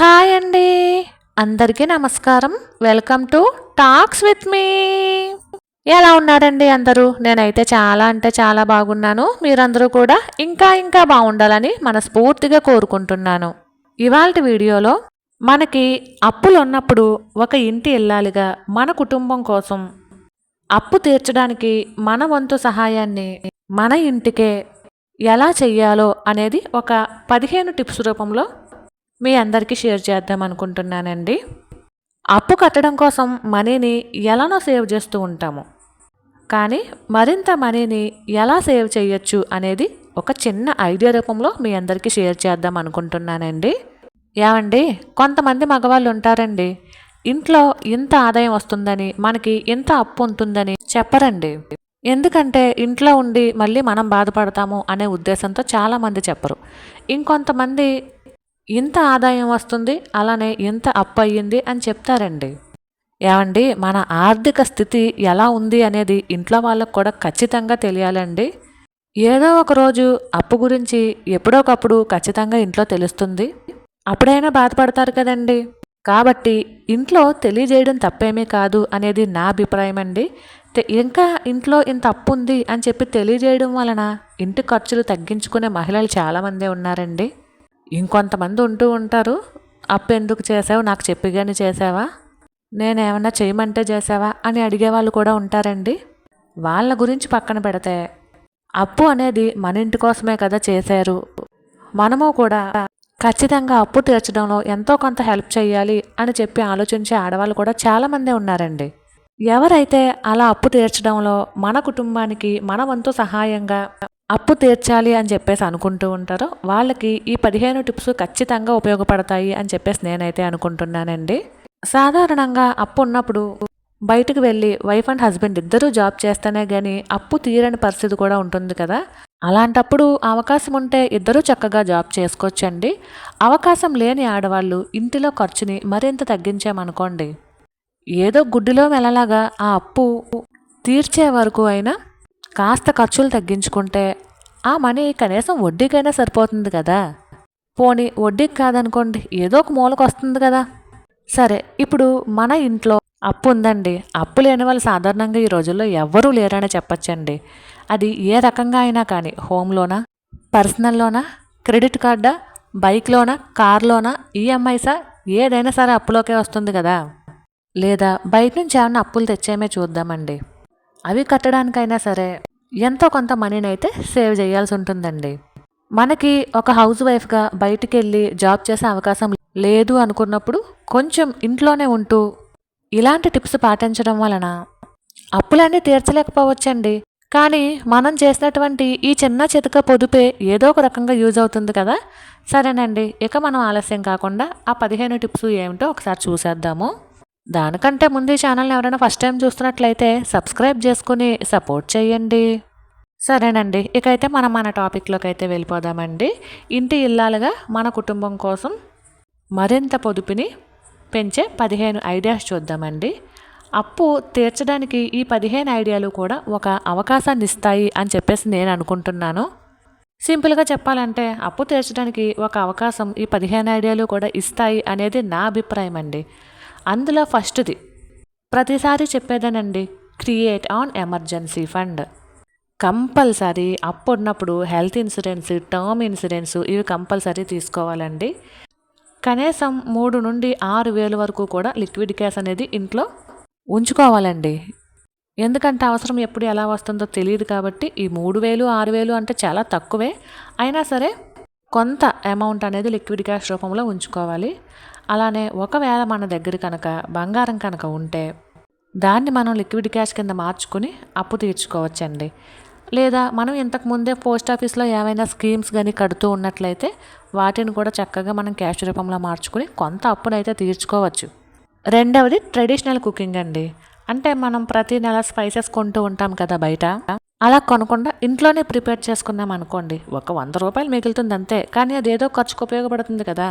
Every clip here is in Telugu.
హాయ్ అండి. అందరికీ నమస్కారం. Welcome to talks with me ఎలా ఉన్నారండి అందరూ? నేనైతే చాలా అంటే చాలా బాగున్నాను. మీరందరూ కూడా ఇంకా ఇంకా బాగుండాలని మనస్ఫూర్తిగా కోరుకుంటున్నాను. ఇవాళ వీడియోలో మనకి అప్పులు ఉన్నప్పుడు ఒక ఇంటి ఇల్లాలిగా మన కుటుంబం కోసం అప్పు తీర్చడానికి మన వంతు సహాయాన్ని మన ఇంటికే ఎలా చెయ్యాలో అనేది ఒక పదిహేను టిప్స్ రూపంలో మీ అందరికీ షేర్ చేద్దాం అనుకుంటున్నానండి. అప్పు కట్టడం కోసం మనీని ఎలానో సేవ్ చేస్తూ ఉంటాము. కానీ మరింత మనీని ఎలా సేవ్ చేయొచ్చు అనేది ఒక చిన్న ఐడియా రూపంలో మీ అందరికీ షేర్ చేద్దాం అనుకుంటున్నానండి. ఏమండి కొంతమంది మగవాళ్ళు ఉంటారండి. ఇంట్లో ఇంత ఆదాయం వస్తుందని మనకి ఇంత అప్పు ఉంటుందని చెప్పరండి. ఎందుకంటే ఇంట్లో ఉండి మళ్ళీ మనం బాధపడతాము అనే ఉద్దేశంతో చాలామంది చెప్పరు. ఇంకొంతమంది ఇంత ఆదాయం వస్తుంది అలానే ఇంత అప్పు అయ్యింది అని చెప్తారండి. ఏమండి మన ఆర్థిక స్థితి ఎలా ఉంది అనేది ఇంట్లో వాళ్ళకు కూడా ఖచ్చితంగా తెలియాలండి. ఏదో ఒక రోజు అప్పు గురించి ఎప్పుడోకప్పుడు ఖచ్చితంగా ఇంట్లో తెలుస్తుంది. అప్పుడైనా బాధపడతారు కదండి. కాబట్టి ఇంట్లో తెలియజేయడం తప్పేమీ కాదు అనేది నా అభిప్రాయం అండి. ఇంకా ఇంట్లో ఇంత అప్పు ఉంది అని చెప్పి తెలియజేయడం వలన ఇంటి ఖర్చులు తగ్గించుకునే మహిళలు చాలామందే ఉన్నారండి. ఇంకొంతమంది ఉంటూ ఉంటారు. అప్పు ఎందుకు చేసావు? నాకు చెప్పి కానీ చేసావా? నేనేమన్నా చేయమంటే చేసావా? అని అడిగే వాళ్ళు కూడా ఉంటారండి. వాళ్ళ గురించి పక్కన పెడితే అప్పు అనేది మన ఇంటి కోసమే కదా చేశారు. మనము కూడా ఖచ్చితంగా అప్పు తీర్చడంలో ఎంతో కొంత హెల్ప్ చేయాలి అని చెప్పి ఆలోచించే ఆడవాళ్ళు కూడా చాలామందే ఉన్నారండి. ఎవరైతే అలా అప్పు తీర్చడంలో మన కుటుంబానికి మన వంతు సహాయంగా అప్పు తీర్చాలి అని చెప్పేసి అనుకుంటూ ఉంటారో వాళ్ళకి ఈ పదిహేను టిప్స్ ఖచ్చితంగా ఉపయోగపడతాయి అని చెప్పేసి నేనైతే అనుకుంటున్నానండి. సాధారణంగా అప్పు ఉన్నప్పుడు బయటకు వెళ్ళి వైఫ్ అండ్ హస్బెండ్ ఇద్దరూ జాబ్ చేస్తేనే కానీ అప్పు తీరని పరిస్థితి కూడా ఉంటుంది కదా. అలాంటప్పుడు అవకాశం ఉంటే ఇద్దరూ చక్కగా జాబ్ చేసుకోవచ్చండి. అవకాశం లేని ఆడవాళ్ళు ఇంటిలో ఖర్చుని మరింత తగ్గించామనుకోండి. ఏదో గుడ్డిలో మెలలాగా ఆ అప్పు తీర్చే వరకు అయినా కాస్త ఖర్చులు తగ్గించుకుంటే ఆ మనీ కనీసం వడ్డీకైనా సరిపోతుంది కదా. పోనీ వడ్డీకి కాదనుకోండి ఏదో ఒక మూలకు వస్తుంది కదా. సరే ఇప్పుడు మన ఇంట్లో అప్పు ఉందండి. అప్పు లేని వాళ్ళు సాధారణంగా ఈ రోజుల్లో ఎవ్వరూ లేరని చెప్పచ్చండి. అది ఏ రకంగా అయినా కానీ హోమ్ లోనా పర్సనల్ లోనా క్రెడిట్ కార్డా బైక్ లోనా కార్ లోనా ఈఎంఐసా ఏదైనా సరే అప్పులోకే వస్తుంది కదా. లేదా బయట నుంచి ఏమైనా అప్పులు తెచ్చేమే చూద్దామండి. అవి కట్టడానికైనా సరే ఎంతో కొంత మనీని అయితే సేవ్ చేయాల్సి ఉంటుందండి. మనకి ఒక హౌస్ వైఫ్గా బయటికి వెళ్ళి జాబ్ చేసే అవకాశం లేదు అనుకున్నప్పుడు కొంచెం ఇంట్లోనే ఉంటూ ఇలాంటి టిప్స్ పాటించడం వలన అప్పులన్నీ తీర్చలేకపోవచ్చండి. కానీ మనం చేసినటువంటి ఈ చిన్న చితక పొదుపే ఏదో ఒక రకంగా యూజ్ అవుతుంది కదా? సరేనండి. ఇక మనం ఆలస్యం కాకుండా ఆ పదిహేను టిప్స్ ఏమిటో ఒకసారి చూసేద్దాము. దానికంటే ముందు ఈ ఛానల్ని ఎవరైనా ఫస్ట్ టైం చూస్తున్నట్లయితే సబ్స్క్రైబ్ చేసుకుని సపోర్ట్ చేయండి. సరేనండి. ఇకైతే మనం మన టాపిక్లోకి అయితే వెళ్ళిపోదామండి. ఇంటి ఇల్లాలుగా మన కుటుంబం కోసం మరింత పొదుపుని పెంచే పదిహేను ఐడియాస్ చూద్దామండి. అప్పు తీర్చడానికి ఈ పదిహేను ఐడియాలు కూడా ఒక అవకాశాన్ని ఇస్తాయి అని చెప్పేసి నేను అనుకుంటున్నాను. సింపుల్గా చెప్పాలంటే అప్పు తీర్చడానికి ఒక అవకాశం ఈ పదిహేను ఐడియాలు కూడా ఇస్తాయి అనేది నా అభిప్రాయం అండి అందులో ఫస్ట్ది. ప్రతిసారి చెప్పేదేనండి create an emergency fund. Compulsory అప్పుడున్నప్పుడు health insurance term insurance ఇవి కంపల్సరీ తీసుకోవాలండి. కనీసం మూడు నుండి ఆరు వేలు వరకు కూడా లిక్విడ్ క్యాష్ అనేది ఇంట్లో ఉంచుకోవాలండి. ఎందుకంటే అవసరం ఎప్పుడు ఎలా వస్తుందో తెలియదు కాబట్టి ఈ మూడు వేలు ఆరు వేలు అంటే చాలా తక్కువే. అయినా సరే కొంత అమౌంట్ అనేది లిక్విడ్ క్యాష్ రూపంలో ఉంచుకోవాలి. అలానే ఒకవేళ మన దగ్గర కనుక బంగారం కనుక ఉంటే దాన్ని మనం లిక్విడ్ క్యాష్ కింద మార్చుకుని అప్పు తీర్చుకోవచ్చండి. లేదా మనం ఇంతకు ముందే పోస్ట్ ఆఫీస్లో ఏవైనా స్కీమ్స్ కానీ కడుతూ ఉన్నట్లయితే వాటిని కూడా చక్కగా మనం క్యాష్ రూపంలో మార్చుకుని కొంత అప్పునైతే తీర్చుకోవచ్చు. రెండవది ట్రెడిషనల్ కుకింగ్ అండి. అంటే మనం ప్రతి నెల స్పైసెస్ కొంటూ ఉంటాం కదా బయట. అలా కొనకుండా ఇంట్లోనే ప్రిపేర్ చేసుకున్నాం అనుకోండి ఒక వంద రూపాయలు మిగులుతుంది అంతే. కానీ అదేదో ఖర్చుకు ఉపయోగపడుతుంది కదా.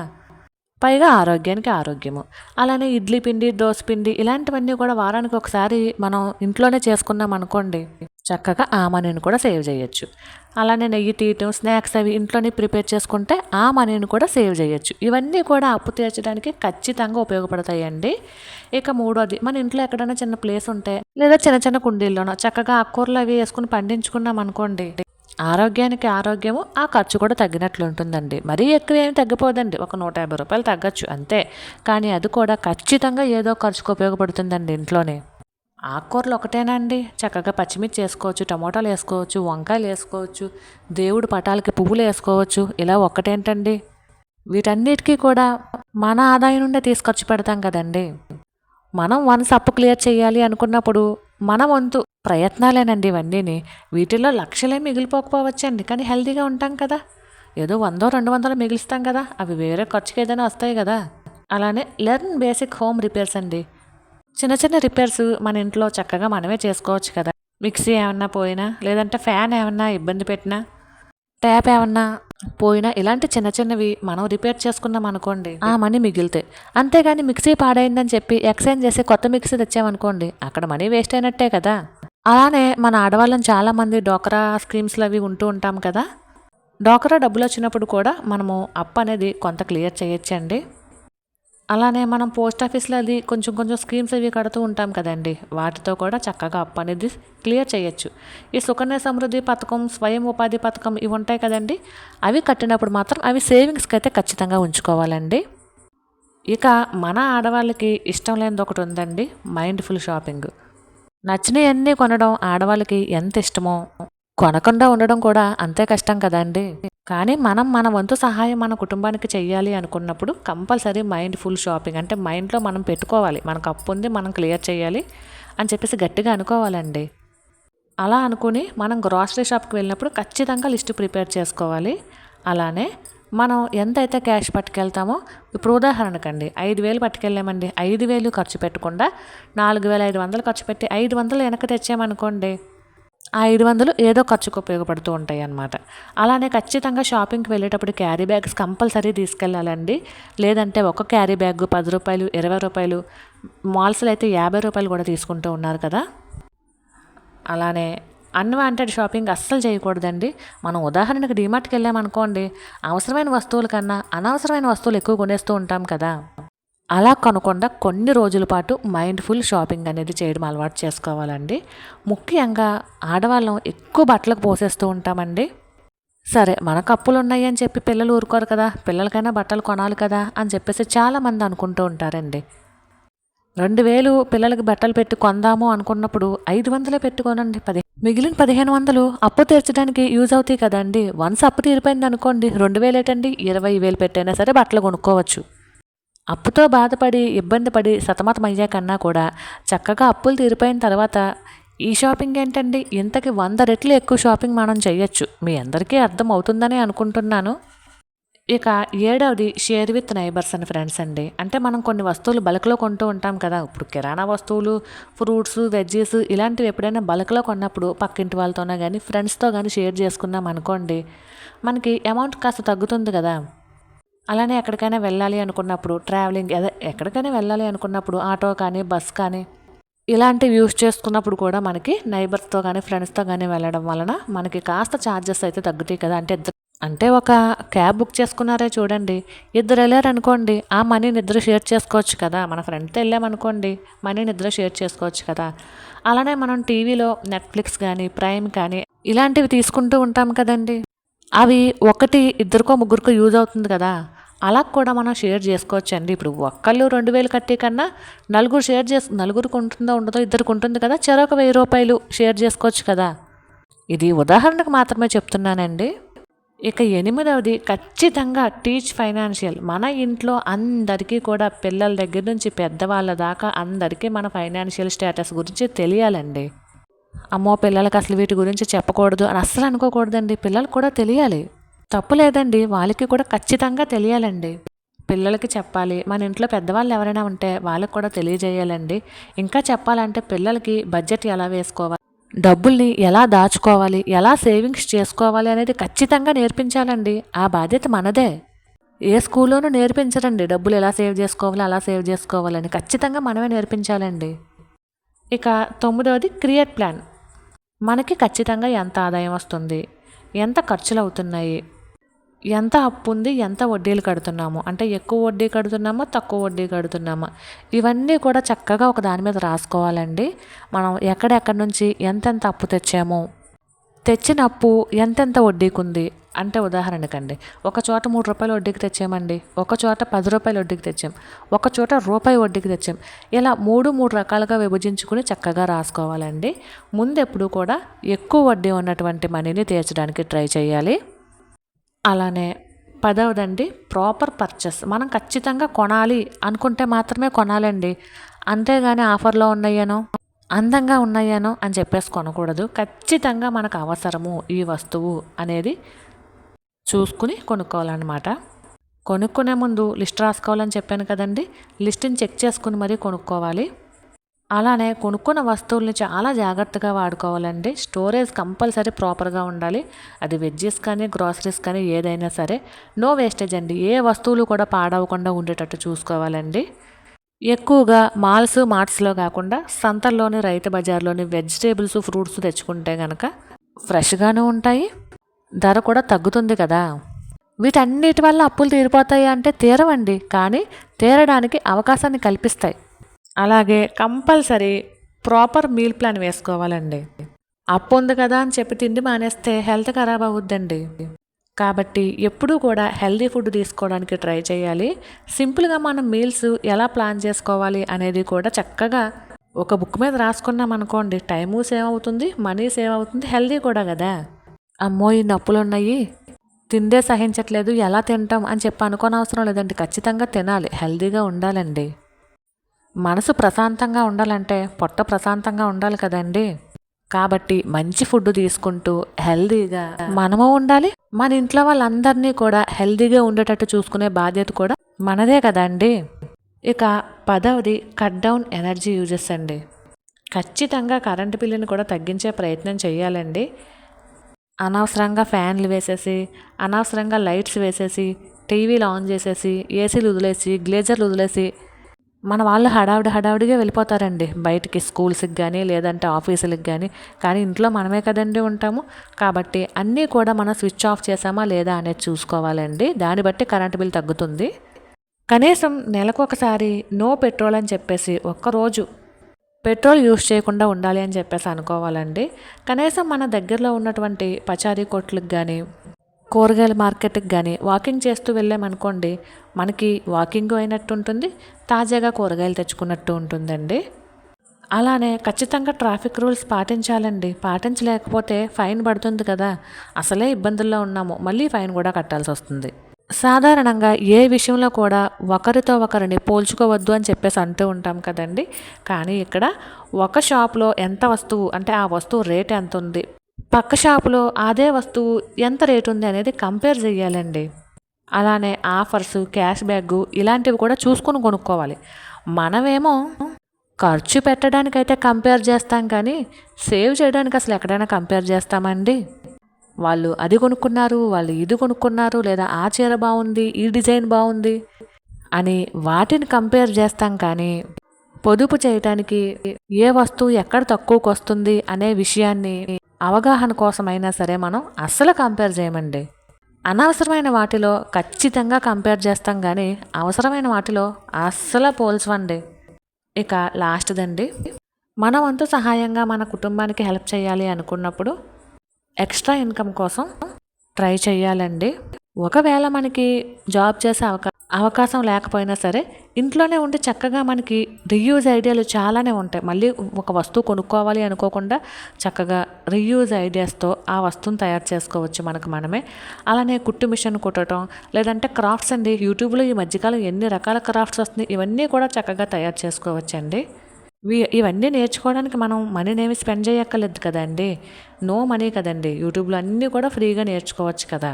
పైగా ఆరోగ్యానికి ఆరోగ్యము. అలానే ఇడ్లీ పిండి దోశ పిండి ఇలాంటివన్నీ కూడా వారానికి ఒకసారి మనం ఇంట్లోనే చేసుకున్నాం అనుకోండి చక్కగా ఆ మనీని కూడా సేవ్ చేయొచ్చు. అలానే నెయ్యి తీయటం స్నాక్స్ అవి ఇంట్లోనే ప్రిపేర్ చేసుకుంటే ఆ మనీని కూడా సేవ్ చేయొచ్చు. ఇవన్నీ కూడా అప్పు తీర్చడానికి ఖచ్చితంగా ఉపయోగపడతాయండి. ఇక మూడోది మన ఇంట్లో ఎక్కడైనా చిన్న ప్లేస్ ఉంటే లేదా చిన్న చిన్న కుండీల్లోనో చక్కగా ఆకుకూరలు అవి వేసుకుని పండించుకున్నాం అనుకోండి ఆరోగ్యానికి ఆరోగ్యము ఆ ఖర్చు కూడా తగ్గినట్లు ఉంటుందండి. మరీ ఎక్కువ ఏమి తగ్గిపోదండి. ఒక నూట యాభై రూపాయలు తగ్గచ్చు అంతే. కానీ అది కూడా ఖచ్చితంగా ఏదో ఖర్చుకు ఉపయోగపడుతుందండి ఇంట్లోనే. ఆకుకూరలు ఒకటేనండి. చక్కగా పచ్చిమిర్చి వేసుకోవచ్చు టమోటాలు వేసుకోవచ్చు వంకాయలు వేసుకోవచ్చు దేవుడు పటాలకి పువ్వులు వేసుకోవచ్చు. ఇలా ఒక్కటేంటండి? వీటన్నిటికీ కూడా మన ఆదాయం నుండే తీసుకొచ్చి పెడతాం కదండి. మనం వన్స్ అప్పు క్లియర్ చేయాలి అనుకున్నప్పుడు మన వంతు ప్రయత్నాలేనండి ఇవన్నీని. వీటిల్లో లక్షలే మిగిలిపోకపోవచ్చండి. కానీ హెల్తీగా ఉంటాం కదా. ఏదో వందో రెండు వందలు మిగిలిస్తాం కదా. అవి వేరే ఖర్చుకి ఏదైనా వస్తాయి కదా. అలానే లెర్న్ బేసిక్ హోమ్ రిపేర్స్ అండి. చిన్న చిన్న రిపేర్స్ మన ఇంట్లో చక్కగా మనమే చేసుకోవచ్చు కదా. మిక్సీ ఏమన్నా పోయినా లేదంటే ఫ్యాన్ ఏమన్నా ఇబ్బంది పెట్టినా ట్యాప్ ఏమన్నా పోయినా ఇలాంటి చిన్న చిన్నవి మనం రిపేర్ చేసుకున్నాం అనుకోండి ఆ మనీ మిగిలితే. అంతేగాని మిక్సీ పాడైందని చెప్పి ఎక్స్చేంజ్ చేసి కొత్త మిక్సీ తెచ్చామనుకోండి అక్కడ మనీ వేస్ట్ అయినట్టే కదా. అలానే మన ఆడవాళ్ళం చాలామంది డోకరా స్కీమ్స్లు అవి ఉంటూ ఉంటాం కదా. డోకరా డబ్బులు వచ్చినప్పుడు కూడా మనము అప్ అనేది కొంత క్లియర్ చేయొచ్చండి. అలానే మనం పోస్ట్ ఆఫీస్లో అది కొంచెం కొంచెం స్కీమ్స్ అవి కడుతూ ఉంటాం కదండి. వాటితో కూడా చక్కగా అప్పు అనేది క్లియర్ చేయొచ్చు. ఈ సుకన్య సమృద్ధి పథకం స్వయం ఉపాధి పథకం ఇవి ఉంటాయి కదండి. అవి కట్టినప్పుడు మాత్రం అవి సేవింగ్స్కి అయితే ఖచ్చితంగా ఉంచుకోవాలండి. ఇక మన ఆడవాళ్ళకి ఇష్టం లేనిది ఒకటి ఉందండి మైండ్ఫుల్ షాపింగ్. నచ్చినవన్నీ కొనడం ఆడవాళ్ళకి ఎంత ఇష్టమో కొనకుండా ఉండడం కూడా అంతే కష్టం కదండి. కానీ మనం మన వంతు సహాయం మన కుటుంబానికి చెయ్యాలి అనుకున్నప్పుడు కంపల్సరీ మైండ్ ఫుల్ షాపింగ్. అంటే మైండ్లో మనం పెట్టుకోవాలి. మనకు అప్పు ఉంది మనం క్లియర్ చేయాలి అని చెప్పేసి గట్టిగా అనుకోవాలండి. అలా అనుకుని మనం గ్రాసరీ షాప్కి వెళ్ళినప్పుడు ఖచ్చితంగా లిస్టు ప్రిపేర్ చేసుకోవాలి. అలానే మనం ఎంతైతే క్యాష్ పట్టుకెళ్తామో ఇప్పుడు ఉదాహరణకండి ఐదు వేలు పట్టుకెళ్ళామండి. ఐదు వేలు ఖర్చు పెట్టకుండా నాలుగు వేల ఐదు వందలు ఖర్చు పెట్టి ఐదు వందలు వెనక్కి తెచ్చామనుకోండి ఆ ఐదు వందలు ఏదో ఖర్చుకు ఉపయోగపడుతూ ఉంటాయి అన్నమాట అలానే ఖచ్చితంగా షాపింగ్కి వెళ్ళేటప్పుడు క్యారీ బ్యాగ్స్ కంపల్సరీ తీసుకెళ్ళాలండి. లేదంటే ఒక క్యారీ బ్యాగ్ పది రూపాయలు ఇరవై రూపాయలు మాల్స్లో అయితే యాభై రూపాయలు కూడా తీసుకుంటూ ఉన్నారు కదా. అలానే అన్వాంటెడ్ షాపింగ్ అస్సలు చేయకూడదండి. మనం ఉదాహరణకు డిమార్ట్కి వెళ్ళామనుకోండి అవసరమైన వస్తువుల కన్నా అనవసరమైన వస్తువులు ఎక్కువ కొనేస్తూ ఉంటాం కదా. అలా కొనకుండా కొన్ని రోజుల పాటు మైండ్ఫుల్ షాపింగ్ అనేది చేయడం అలవాటు చేసుకోవాలండి. ముఖ్యంగా ఆడవాళ్ళం ఎక్కువ బట్టలకు పోసేస్తూ ఉంటామండి. సరే మనకు అప్పులు ఉన్నాయి అని చెప్పి పిల్లలు ఊరుకోరు కదా పిల్లలకైనా బట్టలు కొనాలి కదా అని చెప్పేసి చాలామంది అనుకుంటూ ఉంటారండి. రెండు వేలు పిల్లలకి బట్టలు పెట్టి కొందాము అనుకున్నప్పుడు ఐదు వందలే పెట్టుకోనండి. పది మిగిలిన పదిహేను వందలు అప్పు తీర్చడానికి యూజ్ అవుతాయి కదండి. వన్స్ అప్పు తీరిపోయింది అనుకోండి రెండు వేలు ఏంటండి ఇరవై వేలు పెట్టైనా సరే బట్టలు కొనుక్కోవచ్చు. అప్పుతో బాధపడి ఇబ్బంది పడి సతమతం అయ్యాకన్నా కూడా చక్కగా అప్పులు తీరిపోయిన తర్వాత ఈ షాపింగ్ ఏంటండి? ఇంతకి వంద రెట్లు ఎక్కువ షాపింగ్ మనం చేయొచ్చు. మీ అందరికీ అర్థం అవుతుందని అనుకుంటున్నాను. ఇక ఏడవది share with neighbours and friends అండి. అంటే మనం కొన్ని వస్తువులు బల్క్లో కొంటూ ఉంటాం కదా. ఇప్పుడు కిరాణా వస్తువులు ఫ్రూట్స్ వెజ్జీస్ ఇలాంటివి ఎప్పుడైనా బల్క్లో కొన్నప్పుడు పక్కింటి వాళ్ళతోనే కానీ ఫ్రెండ్స్తో కానీ షేర్ చేసుకున్నాం అనుకోండి మనకి అమౌంట్ కాస్త తగ్గుతుంది కదా. అలానే ఎక్కడికైనా వెళ్ళాలి అనుకున్నప్పుడు ట్రావెలింగ్ అదే ఎక్కడికైనా వెళ్ళాలి అనుకున్నప్పుడు ఆటో కానీ బస్ కానీ ఇలాంటివి యూస్ చేసుకున్నప్పుడు కూడా మనకి నైబర్స్తో కానీ ఫ్రెండ్స్తో కానీ వెళ్ళడం వలన మనకి కాస్త ఛార్జెస్ అయితే తగ్గుతాయి కదా. అంటే ఇద్దరు అంటే ఒక క్యాబ్ బుక్ చేసుకున్నారే చూడండి ఇద్దరు వెళ్ళారనుకోండి ఆ మనీని ఇద్దరు షేర్ చేసుకోవచ్చు కదా. మన ఫ్రెండ్తో వెళ్ళామనుకోండి మనీని ఇద్దరు షేర్ చేసుకోవచ్చు కదా. అలానే మనం టీవీలో నెట్ఫ్లిక్స్ కానీ ప్రైమ్ కానీ ఇలాంటివి తీసుకుంటూ ఉంటాం కదండి. అవి ఒకటి ఇద్దరికో ముగ్గురికో యూజ్ అవుతుంది కదా. అలా కూడా మనం షేర్ చేసుకోవచ్చు అండి ఇప్పుడు ఒక్కళ్ళు రెండు వేలు కట్టే కన్నా నలుగురు షేర్ చేసు నలుగురికి ఉంటుందో ఉండదో ఇద్దరికి ఉంటుంది కదా చెరొక వెయ్యి రూపాయలు షేర్ చేసుకోవచ్చు కదా. ఇది ఉదాహరణకు మాత్రమే చెప్తున్నానండి. ఇక ఎనిమిదవది ఖచ్చితంగా టీచ్ ఫైనాన్షియల్. మన ఇంట్లో అందరికీ కూడా పిల్లల దగ్గర నుంచి పెద్దవాళ్ళ దాకా అందరికీ మన ఫైనాన్షియల్ స్టేటస్ గురించి తెలియాలండి. అమ్మో పిల్లలకి అసలు వీటి గురించి చెప్పకూడదు అని అస్సలు అనుకోకూడదండి. పిల్లలకు కూడా తెలియాలి. తప్పు లేదండి. వాళ్ళకి కూడా ఖచ్చితంగా తెలియాలండి. పిల్లలకి చెప్పాలి. మన ఇంట్లో పెద్దవాళ్ళు ఎవరైనా ఉంటే వాళ్ళకి కూడా తెలియజేయాలండి. ఇంకా చెప్పాలంటే పిల్లలకి బడ్జెట్ ఎలా వేసుకోవాలి? డబ్బుల్ని ఎలా దాచుకోవాలి? ఎలా సేవింగ్స్ చేసుకోవాలి అనేది ఖచ్చితంగా నేర్పించాలండి. ఆ బాధ్యత మనదే. ఏ స్కూల్లోనూ నేర్పించరండి. డబ్బులు ఎలా సేవ్ చేసుకోవాలి? అలా సేవ్ చేసుకోవాలని ఖచ్చితంగా మనమే నేర్పించాలండి. ఇక తొమ్మిదవది క్రియేట్ ప్లాన్. మనకి ఖచ్చితంగా ఎంత ఆదాయం వస్తుంది? ఎంత ఖర్చులు అవుతున్నాయి? ఎంత అప్పు ఉంది ఎంత వడ్డీలు కడుతున్నాము? అంటే ఎక్కువ వడ్డీ కడుతున్నామా తక్కువ వడ్డీ కడుతున్నామా? ఇవన్నీ కూడా చక్కగా ఒక దాని మీద రాసుకోవాలండి. మనం ఎక్కడెక్కడి నుంచి ఎంతెంత అప్పు తెచ్చాము? తెచ్చిన అప్పు ఎంతెంత వడ్డీకి ఉంది అంటే ఉదాహరణకండి ఒక చోట మూడు రూపాయల వడ్డీకి తెచ్చామండి ఒక చోట పది రూపాయల వడ్డీకి తెచ్చాం ఒక చోట రూపాయి వడ్డీకి తెచ్చాం. ఇలా మూడు మూడు రకాలుగా విభజించుకుని చక్కగా రాసుకోవాలండి. ముందెప్పుడు కూడా ఎక్కువ వడ్డీ ఉన్నటువంటి మనీని తీర్చడానికి ట్రై చేయాలి. అలానే పదవదండి ప్రాపర్ పర్చేస్ మనం ఖచ్చితంగా కొనాలి అనుకుంటే మాత్రమే కొనాలండి. అంతేగాని ఆఫర్లో ఉన్నాయేనో అందంగా ఉన్నాయేనో అని చెప్పేసి కొనకూడదు. ఖచ్చితంగా మనకు అవసరము ఈ వస్తువు అనేది చూసుకుని కొనుక్కోవాలన్నమాట. కొనుక్కునే ముందు లిస్ట్ రాసుకోవాలని చెప్పాను కదండి. లిస్ట్ని చెక్ చేసుకుని మరీ కొనుక్కోవాలి. అలానే కొనుక్కున్న వస్తువుల్ని చాలా జాగ్రత్తగా వాడుకోవాలండి. స్టోరేజ్ కంపల్సరీ ప్రాపర్గా ఉండాలి. అది వెజ్జెస్ కానీ గ్రాసరీస్ కానీ ఏదైనా సరే నో వేస్టేజ్ అండి. ఏ వస్తువులు కూడా పాడవకుండా ఉండేటట్టు చూసుకోవాలండి. ఎక్కువగా మాల్స్ మార్ట్స్లో కాకుండా సంతల్లోని రైతు బజార్లోని వెజిటేబుల్స్ ఫ్రూట్స్ తెచ్చుకుంటే కనుక ఫ్రెష్గానే ఉంటాయి. ధర కూడా తగ్గుతుంది కదా. వీటన్నిటి వల్ల అప్పులు తీరిపోతాయి అంటే తీరవండి. కానీ తీరడానికి అవకాశాన్ని కల్పిస్తాయి. అలాగే కంపల్సరీ ప్రాపర్ మీల్ ప్లాన్ వేసుకోవాలండి. అప్పు ఉంది కదా అని చెప్పి తిండి మానేస్తే హెల్త్ ఖరాబ్ అవుద్దండి. కాబట్టి ఎప్పుడూ కూడా హెల్దీ ఫుడ్ తీసుకోవడానికి ట్రై చేయాలి. సింపుల్గా మనం మీల్స్ ఎలా ప్లాన్ చేసుకోవాలి అనేది కూడా చక్కగా ఒక బుక్ మీద రాసుకున్నాం అనుకోండి. టైము సేవ్ అవుతుంది మనీ సేవ్ అవుతుంది హెల్దీ కూడా కదా. అమ్మో ఈ నొప్పులు ఉన్నాయి తిండే సహించట్లేదు ఎలా తింటాం అని చెప్పి అనుకోనవసరం లేదండి. ఖచ్చితంగా తినాలి హెల్దీగా ఉండాలండి. మనసు ప్రశాంతంగా ఉండాలంటే పొట్ట ప్రశాంతంగా ఉండాలి కదండి. కాబట్టి మంచి ఫుడ్ తీసుకుంటూ హెల్దీగా మనము ఉండాలి. మన ఇంట్లో వాళ్ళందరినీ కూడా హెల్దీగా ఉండేటట్టు చూసుకునే బాధ్యత కూడా మనదే కదండి. ఇక పదవది కట్ డౌన్ ఎనర్జీ యూజెస్ అండి. ఖచ్చితంగా కరెంటు బిల్లుని కూడా తగ్గించే ప్రయత్నం చేయాలండి. అనవసరంగా ఫ్యాన్లు వేసేసి అనవసరంగా లైట్స్ వేసేసి టీవీలు ఆన్ చేసేసి ఏసీలు వదిలేసి గ్లేజర్లు వదిలేసి మన వాళ్ళు హడావిడి హడావిడిగా వెళ్ళిపోతారండి. బయటికి స్కూల్స్కి కానీ లేదంటే ఆఫీసులకు కానీ కానీ ఇంట్లో మనమే కదండి ఉంటాము. కాబట్టి అన్నీ కూడా మనం స్విచ్ ఆఫ్ చేసామా లేదా అనేది చూసుకోవాలండి. దాన్ని బట్టి కరెంట్ బిల్ తగ్గుతుంది. కనీసం నెలకు ఒకసారి నో పెట్రోల్ అని చెప్పేసి ఒక్కరోజు పెట్రోల్ యూస్ చేయకుండా ఉండాలి అని చెప్పేసి అనుకోవాలండి. కనీసం మన దగ్గరలో ఉన్నటువంటి పచారీ కొట్లకు కానీ కూరగాయల మార్కెట్కి కానీ వాకింగ్ చేస్తూ వెళ్ళామనుకోండి మనకి వాకింగ్ అయినట్టు ఉంటుంది తాజాగా కూరగాయలు తెచ్చుకున్నట్టు ఉంటుందండి. అలానే ఖచ్చితంగా ట్రాఫిక్ రూల్స్ పాటించాలండి. పాటించలేకపోతే ఫైన్ పడుతుంది కదా. అసలే ఇబ్బందుల్లో ఉన్నాము. మళ్ళీ ఫైన్ కూడా కట్టాల్సి వస్తుంది. సాధారణంగా ఏ విషయంలో కూడా ఒకరితో ఒకరిని పోల్చుకోవద్దు అని చెప్పేసి అంటూ ఉంటాం కదండి. కానీ ఇక్కడ ఒక షాప్లో ఎంత వస్తువు అంటే ఆ వస్తువు రేట్ ఎంత ఉంది పక్క షాపులో అదే వస్తువు ఎంత రేటు ఉంది అనేది కంపేర్ చేయాలండి. అలానే ఆఫర్స్ క్యాష్ బ్యాగ్ ఇలాంటివి కూడా చూసుకొని కొనుక్కోవాలి. మనమేమో ఖర్చు పెట్టడానికైతే కంపేర్ చేస్తాం కానీ సేవ్ చేయడానికి అసలు ఎక్కడైనా కంపేర్ చేస్తామండి. వాళ్ళు అది కొనుక్కున్నారు వాళ్ళు ఇది కొనుక్కున్నారు లేదా ఆ చీర బాగుంది ఈ డిజైన్ బాగుంది అని వాటిని కంపేర్ చేస్తాం కానీ పొదుపు చేయటానికి ఏ వస్తువు ఎక్కడ తక్కువకు వస్తుంది అనే విషయాన్ని అవగాహన కోసమైనా సరే మనం అస్సలు కంపేర్ చేయమండి. అనవసరమైన వాటిలో ఖచ్చితంగా కంపేర్ చేస్తాం కానీ అవసరమైన వాటిలో అస్సలు పోల్చవండి ఇక లాస్ట్దండి మన వంతు సహాయంగా మన కుటుంబానికి హెల్ప్ చేయాలి అనుకున్నప్పుడు ఎక్స్ట్రా ఇన్కమ్ కోసం ట్రై చేయాలండి. ఒకవేళ మనకి జాబ్ చేసే అవకాశం అవకాశం లేకపోయినా సరే ఇంట్లోనే ఉండి చక్కగా మనకి రీయూజ్ ఐడియాలు చాలానే ఉంటాయి. మళ్ళీ ఒక వస్తువు కొనుక్కోవాలి అనుకోకుండా చక్కగా రీయూజ్ ఐడియాస్తో ఆ వస్తువును తయారు చేసుకోవచ్చు మనకు మనమే. అలానే కుట్టు మిషన్ కుట్టడం లేదంటే క్రాఫ్ట్స్ అండి. యూట్యూబ్లో ఈ మధ్యకాలం ఎన్ని రకాల క్రాఫ్ట్స్ వస్తున్నాయి ఇవన్నీ కూడా చక్కగా తయారు చేసుకోవచ్చండి. ఇవన్నీ నేర్చుకోవడానికి మనం మనీని స్పెండ్ చేయక్కర్లేదు కదండి. నో మనీ కదండి. యూట్యూబ్లో అన్నీ కూడా ఫ్రీగా నేర్చుకోవచ్చు కదా.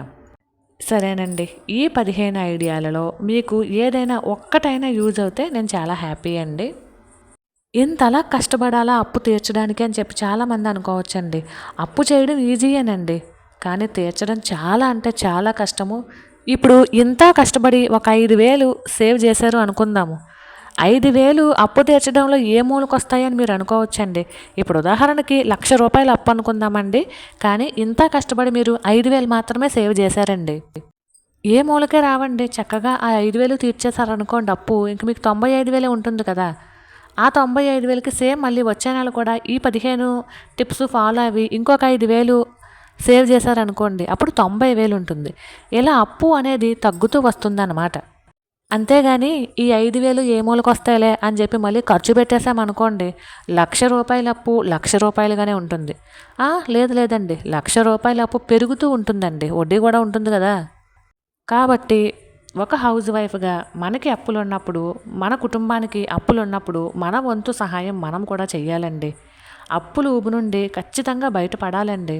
సరేనండి. ఈ పదిహేను ఐడియాలలో మీకు ఏదైనా ఒక్కటైనా యూజ్ అవుతే నేను చాలా హ్యాపీ అండి. ఇంతలా కష్టపడాలా అప్పు తీర్చడానికి అని చెప్పి చాలామంది అనుకోవచ్చండి. అప్పు చేయడం ఈజీయేనండి కానీ తీర్చడం చాలా అంటే చాలా కష్టము. ఇప్పుడు ఇంత కష్టపడి ఒక ఐదు వేలు సేవ్ చేశారు అనుకుందాము. ఐదు వేలు అప్పు తీర్చడంలో ఏ మూలకు వస్తాయని మీరు అనుకోవచ్చండి. ఇప్పుడు ఉదాహరణకి లక్ష రూపాయలు అప్పు అనుకుందామండి. కానీ ఇంత కష్టపడి మీరు ఐదు వేలు మాత్రమే సేవ్ చేశారండి. ఏ మూలకే రావండి? చక్కగా ఆ ఐదు వేలు తీర్చేశారనుకోండి అప్పు. ఇంక మీకు తొంభై ఐదు వేలే ఉంటుంది కదా. ఆ తొంభై ఐదు వేలకి సేమ్ మళ్ళీ వచ్చే నెల కూడా ఈ పదిహేను టిప్స్ ఫాలో అవి ఇంకొక ఐదు వేలు సేవ్ చేశారనుకోండి అప్పుడు తొంభై వేలు ఉంటుంది. ఇలా అప్పు అనేది తగ్గుతూ వస్తుందన్నమాట. అంతేగాని ఈ ఐదు వేలు ఏ మూలకు వస్తాయిలే అని చెప్పి మళ్ళీ ఖర్చు పెట్టేశామనుకోండి లక్ష రూపాయల అప్పు లక్ష రూపాయలుగానే ఉంటుంది. లేదు లేదండి. లక్ష రూపాయల అప్పు పెరుగుతూ ఉంటుందండి. వడ్డీ కూడా ఉంటుంది కదా. కాబట్టి ఒక హౌస్ వైఫ్గా మనకి అప్పులు ఉన్నప్పుడు మన కుటుంబానికి అప్పులు ఉన్నప్పుడు మన వంతు సహాయం మనం కూడా చెయ్యాలండి. అప్పులు ఊబు నుండి ఖచ్చితంగా బయటపడాలండి.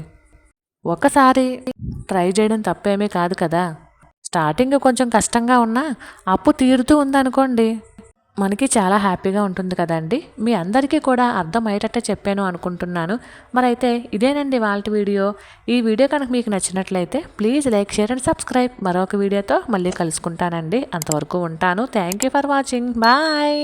ఒకసారి ట్రై చేయడం తప్పేమీ కాదు కదా. స్టార్టింగ్ కొంచెం కష్టంగా ఉన్నా అప్పు తీరుతూ ఉందనుకోండి మనకి చాలా హ్యాపీగా ఉంటుంది కదండి. మీ అందరికీ కూడా అర్థమయ్యేటట్టే చెప్పాను అనుకుంటున్నాను. మరైతే ఇదేనండి వాళ్ళ వీడియో. ఈ వీడియో కనుక మీకు నచ్చినట్లయితే please like share and subscribe. మరొక వీడియోతో మళ్ళీ కలుసుకుంటానండి. అంతవరకు ఉంటాను. Thank you for watching. Bye.